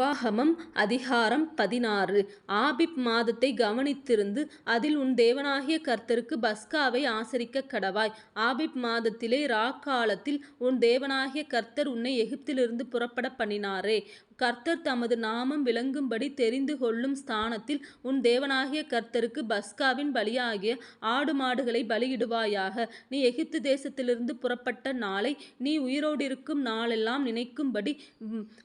உபாகமம் அதிகாரம் பதினாறு ஆபிப் மாதத்தை கவனித்திருந்து அதில் உன் தேவனாகிய கர்த்தருக்கு பஸ்காவை ஆசரிக்கக் கடவாய். ஆபிப் மாதத்திலே இராக்காலத்தில் உன் தேவனாகிய கர்த்தர் உன்னை எகிப்திலிருந்து புறப்பட பண்ணினாரே. கர்த்தர் தமது நாமம் விளங்கும்படி தெரிந்து கொள்ளும் ஸ்தானத்தில் உன் தேவனாகிய கர்த்தருக்கு பஸ்காவின் பலியாகிய ஆடு மாடுகளை பலியிடுவாயாக. நீ எகிப்து தேசத்திலிருந்து புறப்பட்ட நாளை நீ உயிரோடிருக்கும் நாளெல்லாம் நினைக்கும்படி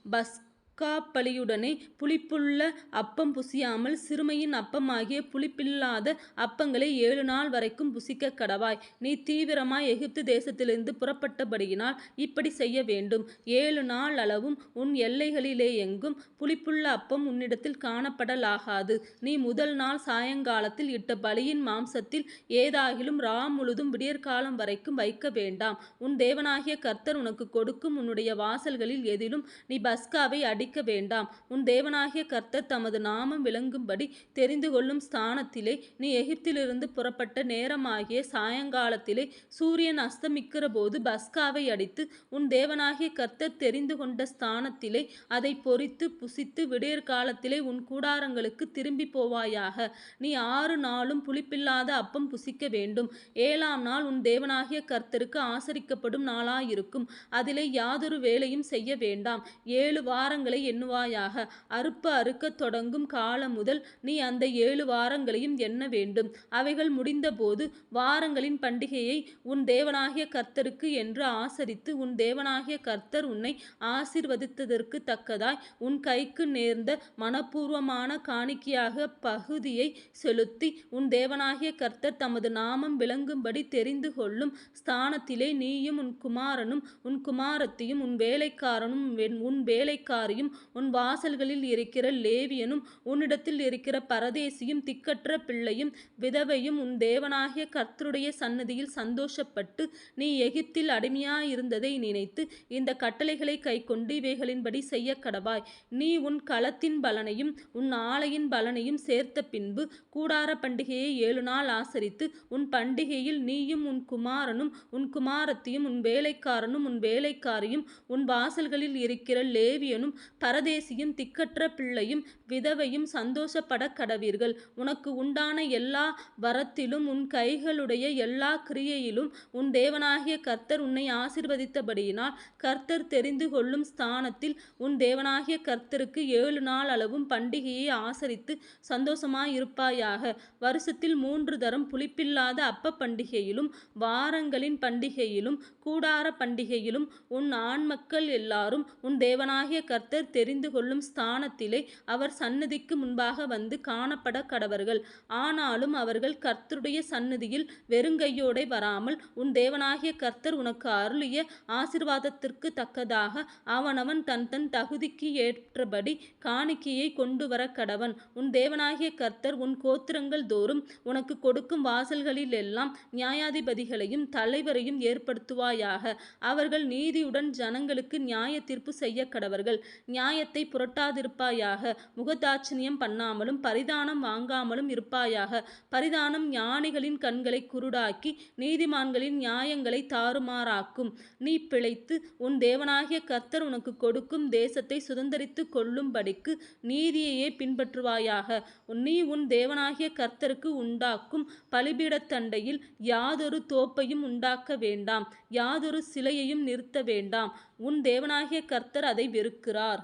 பஸ் பஸ்காப்பலியுடனே புளிப்புள்ள அப்பம் புசியாமல் சிறுமையின் அப்பமாகிய புளிப்பில்லாத அப்பங்களை ஏழு நாள் வரைக்கும் புசிக்கக் கடவாய். நீ தீவிரமாய் எகிப்து தேசத்திலிருந்து புறப்பட்டபடியினால் இப்படி செய்ய வேண்டும். ஏழு நாள் அளவும் உன் எல்லைகளிலேயெங்கும் புளிப்புள்ள அப்பம் உன்னிடத்தில் காணப்படலாகாது. நீ முதல் நாள் சாயங்காலத்தில் இட்ட பலியின் மாம்சத்தில் ஏதாகிலும் இராமுழுதும் விடியற்காலம் வரைக்கும் வைக்க வேண்டாம். உன் தேவனாகிய கர்த்தர் உனக்கு கொடுக்கும் உன்னுடைய வாசல்களில் எதிலும் நீ பஸ்காவை அடி அடிக்க வேண்டாம். உன் தேவனாகிய கர்த்தர் தமது நாமம் விளங்கும்படி தெரிந்து கொள்ளும் ஸ்தானத்திலே நீ எகிப்திலிருந்து புறப்பட்ட நேரமாகிய சாயங்காலத்திலே சூரியன் அஸ்தமிக்கிறபோது பஸ்காவை அடித்து உன் தேவனாகிய கர்த்தர் தெரிந்து கொண்ட ஸ்தானத்திலே அதை பொறித்து புசித்து விடியற்காலத்திலே உன் கூடாரங்களுக்கு திரும்பி போவாயாக. நீ ஆறு நாளும் புளிப்பில்லாத அப்பம் புசிக்க வேண்டும். ஏழாம் நாள் உன் தேவனாகிய கர்த்தருக்கு ஆசரிக்கப்படும் நாளாயிருக்கும். அதிலே யாதொரு வேலையும் செய்ய வேண்டாம். ஏழு வாரங்களை எண்ணுவாயாக. அறுப்பு அறுக்கத் தொடங்கும் காலமுதல் நீ அந்த ஏழு வாரங்களையும் எண்ண வேண்டும். அவைகள் முடிந்தபோது வாரங்களின் பண்டிகையை உன் தேவனாகிய கர்த்தருக்கு என்று ஆசரித்து உன் தேவனாகிய கர்த்தர் உன்னை ஆசிர்வதித்ததற்கு தக்கதாய் உன் கைக்கு நேர்ந்த மனப்பூர்வமான காணிக்கையாக பகுதியை செலுத்தி உன் தேவனாகிய கர்த்தர் தமது நாமம் விளங்கும்படி தெரிந்து கொள்ளும் ஸ்தானத்திலே நீயும் உன் குமாரனும் உன் குமாரத்தியும் உன் வேலைக்காரனும் உன் வேலைக்காரியும் உன் வாசல்களில் இருக்கிற லேவியனும் உன்னிடத்தில் இருக்கிற பரதேசியும் திக்கற்ற பிள்ளையும் விதவையும் உன் தேவனாகிய கர்த்தருடைய சன்னதியில் சந்தோஷப்பட்டு நீ எகிப்தில் அடிமையாயிருந்ததை நினைத்து இந்த கட்டளைகளை கைக்கொண்டு இவைகளின்படி செய்ய கடவாய் நீ உன் களத்தின் பலனையும் உன் ஆலையின் பலனையும் சேர்த்த பின்பு கூடார பண்டிகையை ஏழு நாள் ஆசரித்து உன் பண்டிகையில் நீயும் உன் குமாரனும் உன் குமாரத்தியும் உன் வேலைக்காரனும் உன் வேலைக்காரியும் உன் வாசல்களில் இருக்கிற லேவியனும் பரதேசியும் திக்கற்ற பிள்ளையும் விதவையும் சந்தோஷப்படக்கடவீர்கள். உனக்கு உண்டான எல்லா வரத்திலும் உன் கைகளுடைய எல்லா கிரியையிலும் உன் தேவனாகிய கர்த்தர் உன்னை ஆசிர்வதித்தபடியினால் கர்த்தர் தெரிந்து கொள்ளும் ஸ்தானத்தில் உன் தேவனாகிய கர்த்தருக்கு ஏழு நாள் அளவும் பண்டிகையை ஆசரித்து சந்தோஷமாயிருப்பாயாக. வருஷத்தில் மூன்று தரம் புளிப்பில்லாத அப்ப பண்டிகையிலும் வாரங்களின் பண்டிகையிலும் கூடார பண்டிகையிலும் உன் ஆண்மக்கள் எல்லாரும் உன் தேவனாகிய கர்த்தர் தெரிந்து கொள்ளும் ஸ்தானத்திலே அவர் சந்நிதிக்கு முன்பாக வந்து காணப்பட கடவர்கள் ஆனாலும் அவர்கள் கர்த்தருடைய சந்நிதியில் வெறுங்கையோடை வராமல் உன் தேவனாகிய கர்த்தர் உனக்கு அருளிய ஆசிர்வாதத்திற்கு தக்கதாக அவனவன் தன் தன் தகுதிக்கு ஏற்றபடி காணிக்கையை கொண்டு வர கடவன் உன் தேவனாகிய கர்த்தர் உன் கோத்திரங்கள் தோறும் உனக்கு கொடுக்கும் வாசல்களிலெல்லாம் நியாயாதிபதிகளையும் தலைவரையும் ஏற்படுத்துவாயாக. அவர்கள் நீதியுடன் ஜனங்களுக்கு நியாயத்தீர்ப்பு செய்யக்கடவர்கள். நியாயத்தை புரட்டாதிருப்பாயாக. முகதாட்சணியம் பண்ணாமலும் பரிதானம் வாங்காமலும் இருப்பாயாக. பரிதானம் ஞானிகளின் கண்களை குருடாக்கி நீதிமான்களின் நியாயங்களை தாறுமாறாக்கும். நீ பிழைத்து உன் தேவனாகிய கர்த்தர் உனக்கு கொடுக்கும் தேசத்தை சுதந்தரித்துக் கொள்ளும்படிக்கு நீதியையே பின்பற்றுவாயாக. நீ உன் தேவனாகிய கர்த்தருக்கு உண்டாக்கும் பலிபீடத்தண்டையில் யாதொரு தோப்பையும் உண்டாக்க வேண்டாம் யாதொரு சிலையையும் நிறுத்த வேண்டாம். உன் தேவனாகிய கர்த்தர் அதை வெறுக்கிறார்.